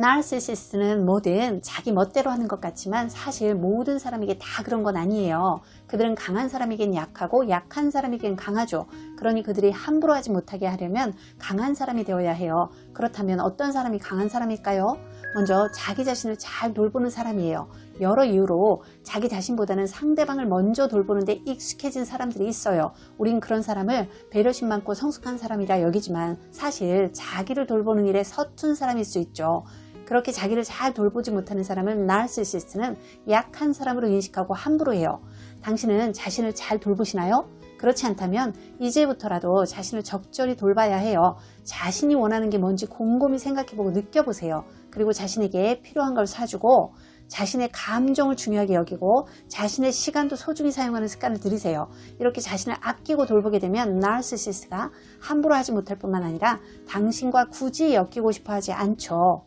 나르시시스트는 뭐든 자기 멋대로 하는 것 같지만 사실 모든 사람에게 다 그런 건 아니에요. 그들은 강한 사람에겐 약하고 약한 사람에겐 강하죠. 그러니 그들이 함부로 하지 못하게 하려면 강한 사람이 되어야 해요. 그렇다면 어떤 사람이 강한 사람일까요? 먼저 자기 자신을 잘 돌보는 사람이에요. 여러 이유로 자기 자신보다는 상대방을 먼저 돌보는데 익숙해진 사람들이 있어요. 우린 그런 사람을 배려심 많고 성숙한 사람이라 여기지만 사실 자기를 돌보는 일에 서툰 사람일 수 있죠. 그렇게 자기를 잘 돌보지 못하는 사람은 나르시시스트는 약한 사람으로 인식하고 함부로 해요. 당신은 자신을 잘 돌보시나요? 그렇지 않다면 이제부터라도 자신을 적절히 돌봐야 해요. 자신이 원하는 게 뭔지 곰곰이 생각해보고 느껴보세요. 그리고 자신에게 필요한 걸 사주고 자신의 감정을 중요하게 여기고 자신의 시간도 소중히 사용하는 습관을 들이세요. 이렇게 자신을 아끼고 돌보게 되면 나르시시스트가 함부로 하지 못할 뿐만 아니라 당신과 굳이 엮이고 싶어 하지 않죠.